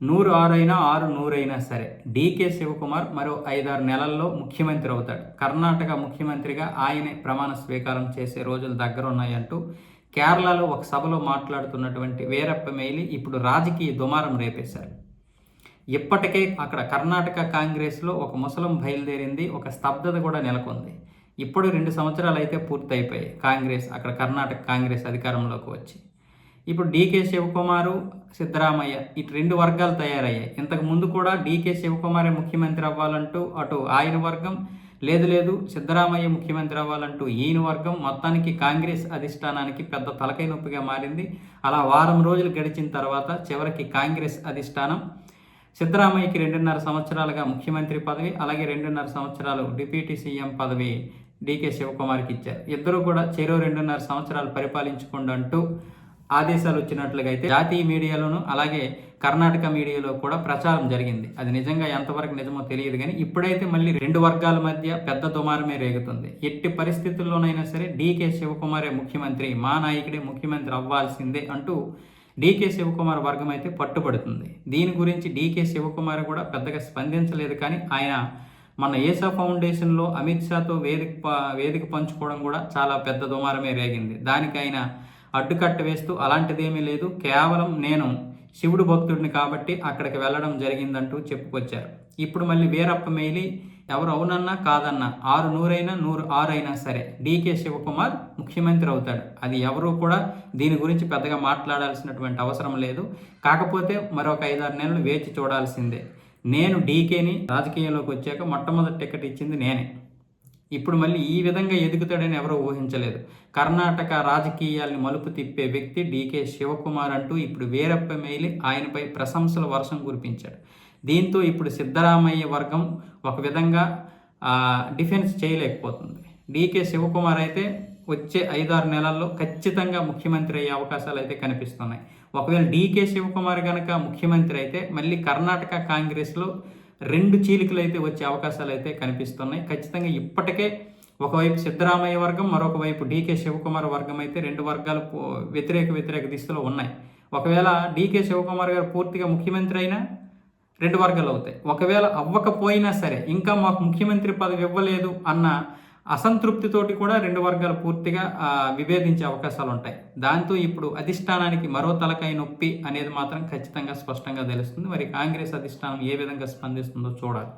నూరు ఆరైనా ఆరు నూరైనా సరే. డీకే శివకుమార్ మరో ఐదారు నెలల్లో ముఖ్యమంత్రి అవుతాడు. కర్ణాటక ముఖ్యమంత్రిగా ఆయనే ప్రమాణ స్వీకారం చేసే రోజులు దగ్గర ఉన్నాయంటూ కేరళలో ఒక సభలో మాట్లాడుతున్నటువంటి వీరప్ప మేలి ఇప్పుడు రాజకీయ దుమారం రేపేశారు. ఇప్పటికే అక్కడ కర్ణాటక కాంగ్రెస్లో ఒక ముసలం బయలుదేరింది ఒక స్తబ్దత కూడా నెలకొంది. ఇప్పుడు రెండు సంవత్సరాలు అయితే పూర్తయిపోయాయి. కాంగ్రెస్ అక్కడ కర్ణాటక కాంగ్రెస్ అధికారంలోకి వచ్చి. ఇప్పుడు డీకే శివకుమారు సిద్ధరామయ్య ఇటు రెండు వర్గాలు తయారయ్యాయి. ఇంతకు ముందు కూడా డీకే శివకుమారే ముఖ్యమంత్రి అవ్వాలంటూ అటు ఆయన వర్గం లేదు లేదు సిద్ధరామయ్య ముఖ్యమంత్రి అవ్వాలంటూ ఈయన వర్గం మొత్తానికి కాంగ్రెస్ అధిష్టానానికి పెద్ద తలకై నొప్పిగా మారింది. అలా వారం రోజులు గడిచిన తర్వాత చివరికి కాంగ్రెస్ అధిష్టానం సిద్ధరామయ్యకి రెండున్నర సంవత్సరాలుగా ముఖ్యమంత్రి పదవి అలాగే రెండున్నర సంవత్సరాలు డిప్యూటీ సీఎం పదవి డీకే శివకుమార్కి ఇచ్చారు. ఇద్దరు కూడా చెరో రెండున్నర సంవత్సరాలు పరిపాలించకుండా అంటూ ఆదేశాలు వచ్చినట్లుగా అయితే జాతీయ మీడియాలోను అలాగే కర్ణాటక మీడియాలో కూడా ప్రచారం జరిగింది. అది నిజంగా ఎంతవరకు నిజమో తెలియదు కానీ ఇప్పుడైతే మళ్ళీ రెండు వర్గాల మధ్య పెద్ద దుమారమే రేగుతుంది. ఎట్టి పరిస్థితుల్లోనైనా సరే డీకే శివకుమారే ముఖ్యమంత్రి మా నాయకుడే ముఖ్యమంత్రి అవ్వాల్సిందే అంటూ డీకే శివకుమార్ వర్గం అయితే పట్టుబడుతుంది. దీని గురించి డీకే శివకుమార్ కూడా పెద్దగా స్పందించలేదు కానీ ఆయన మన ఏసా ఫౌండేషన్లో అమిత్ షాతో వేదిక వేదిక పంచుకోవడం కూడా చాలా పెద్ద దుమారమే రేగింది. దానికైనా అడ్డుకట్ట వేస్తూ అలాంటిదేమీ లేదు. కేవలం నేను శివుడు భక్తుడిని కాబట్టి అక్కడికి వెళ్ళడం జరిగిందంటూ చెప్పుకొచ్చారు. ఇప్పుడు మళ్ళీ వీరప్ప మేలి ఎవరు అవునన్నా కాదన్నా ఆరు నూరైనా నూరు ఆరైనా సరే డీకే శివకుమార్ ముఖ్యమంత్రి అవుతాడు. అది ఎవరు కూడా దీని గురించి పెద్దగా మాట్లాడాల్సినటువంటి అవసరం లేదు. కాకపోతే మరొక ఐదారు నెలలు వేచి చూడాల్సిందే. నేను డీకేని రాజకీయంలోకి వచ్చాక మొట్టమొదటి టికెట్ ఇచ్చింది నేనే. ఇప్పుడు మళ్ళీ ఈ విధంగా ఎదుగుతాడని ఎవరూ ఊహించలేదు. కర్ణాటక రాజకీయాల్ని మలుపు తిప్పే వ్యక్తి డీకే శివకుమార్ అంటూ ఇప్పుడు వీరప్ప మేలి ఆయనపై ప్రశంసల వర్షం కురిపించాడు. దీంతో ఇప్పుడు సిద్ధరామయ్య వర్గం ఒక విధంగా డిఫెన్స్ చేయలేకపోతుంది. డీకే శివకుమార్ అయితే వచ్చే ఐదారు నెలల్లో ఖచ్చితంగా ముఖ్యమంత్రి అయ్యే అవకాశాలు అయితే కనిపిస్తున్నాయి. ఒకవేళ డీకే శివకుమార్ కనుక ముఖ్యమంత్రి అయితే మళ్ళీ కర్ణాటక కాంగ్రెస్లో రెండు చీలికలు అయితే వచ్చే అవకాశాలు అయితే కనిపిస్తున్నాయి. ఖచ్చితంగా ఇప్పటికే ఒకవైపు సిద్ధరామయ్య వర్గం మరొక వైపు డీకే శివకుమార్ వర్గం అయితే రెండు వర్గాలు వ్యతిరేక వ్యతిరేక దిశలో ఉన్నాయి. ఒకవేళ డీకే శివకుమార్ గారు పూర్తిగా ముఖ్యమంత్రి అయినా రెండు వర్గాలు అవుతాయి. ఒకవేళ అవ్వకపోయినా సరే ఇంకా మాకు ముఖ్యమంత్రి పదవి ఇవ్వలేదు అన్న అసంతృప్తితోటి కూడా రెండు వర్గాలు పూర్తిగా విభేదించే అవకాశాలు ఉంటాయి. దాంతో ఇప్పుడు అధిష్టానానికి మరో తలకాయ నొప్పి అనేది మాత్రం ఖచ్చితంగా స్పష్టంగా తెలుస్తుంది. మరి కాంగ్రెస్ అధిష్టానం ఏ విధంగా స్పందిస్తుందో చూడాలి.